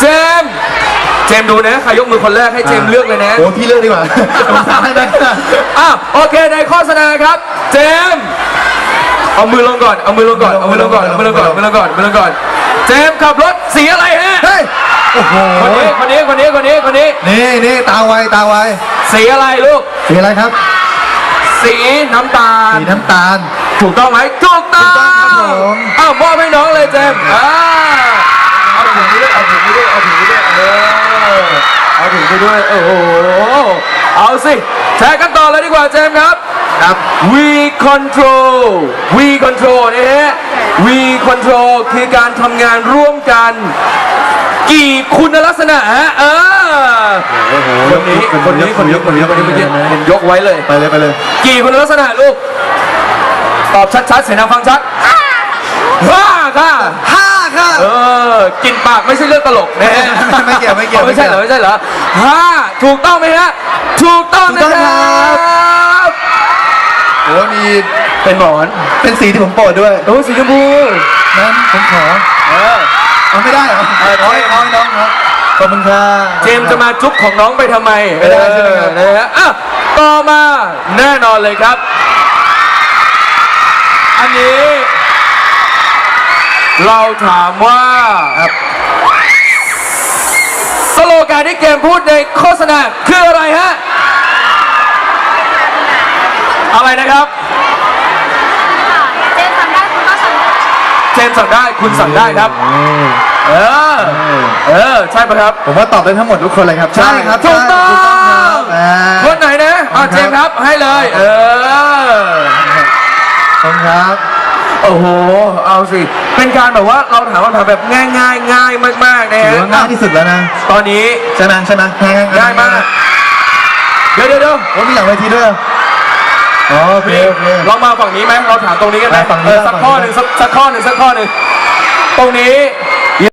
เจมส์เจมส์ดูนะใครยกมือคนแรกให้เจมส์เลือกเลยนะโอ้พี่เลือกดีกว่าผมสั่งให้ได้นะอะโอเคในโฆษณาครับ เจมส์เอามือลงก่อนเอามือลงก่อนเอามือลงก่อนเอามือลงก่อนเอามือลงก่อนเอามือลงก่อน เจมส์ขับรถสีอะไรฮะเฮ้ยโอ้โหคนนี้คนนี้คนนี้คนนี้คนนี้นี่นี่ตาไวตาไวสีอะไรลูกสีอะไรครับ สีน้ำตาลสีน้ำตาล ถูกต้องไหมถูกต้องถูกต้องครับผมอ้าวมอบให้น้องเลยเจมส์อ่าเอา เอาถุงไปด้วยโอ้โห เอาสิแชร์กันต่อเลยดีกว่าเจมส์ครับ ครับ We control We control นะฮะ We control คือการทำงานร่วมกัน กี่คุณลักษณะฮะเออคนนี้คนนี้คนนี้คนนี้คนนี้เมื่อกี้เห็นยกไว้เลย ไปเลยไปเลย กี่คุณลักษณะลูก ตอบชัดๆเสียงดังฟังชัดห้าค่ะห้าค่ะเออกินปาก ไม่ใช่เรื่องตลกนะฮะไม่เกี่ยวไม่เกี่ยวอ๋อไม่ใช่เหรอไม่ใช่เหรอห้าถูกต้องไหมฮะถูกต้องนะถูกคต้องรัครับบโอ้มีเป็นหมอนเป็นสีที่ผมโปรดด้วยโอ้สีชมพูนั้นผมขอเออเอาไม่ได้เหรอเออเอาให้เอาให้น้องครับขอบคุณค่ะเจมส์จะมาจุ๊บของน้องไปทำไมไม่ได้ใช่ไหมครับเออนะฮะอะต่อมาแน่นอนเลยครับ อันนี้ เราถามว่าครับส โลแกนที่เกมพูดในโฆษณาคืออะไรฮะ อะไรนะครับ เจนทำได้คุณก็ทำได้เจมส์สั่งได้คุณสั่งได้ครับ เออ เออ ใช่ปะครับ ผมว่าตอบได้ทั้งหมดทุกคนเลยครับใช่ครับถูกต้องใช่ถูกต้องครับอ่าคนไหนนะอะเจมส์ครับให้เลย เออ ขอบคุณครับ โอ้โห เอาสิ เป็นการแบบว่าเราถามคำถามแบบง่ายง่ายๆง่ายมากๆนะถือฮะว่าง่ายที่สุดแล้วนะตอนนี้ใช่ไหมใช่ไหมง่ายง่ายมาก เดี๋ยวเดี๋ยวเดี๋ยวโอ้มีหลังเวทีด้วยอ๋อโอเคโอเค เรามาฝั่งนี้ไหมเราถามตรงนี้กันไหมไปฝั่งนี้เออสักฝั่งนี้ข้อหนึ่งสักสักข้อหนึ่งสักข้อหนึ่งตรงนี้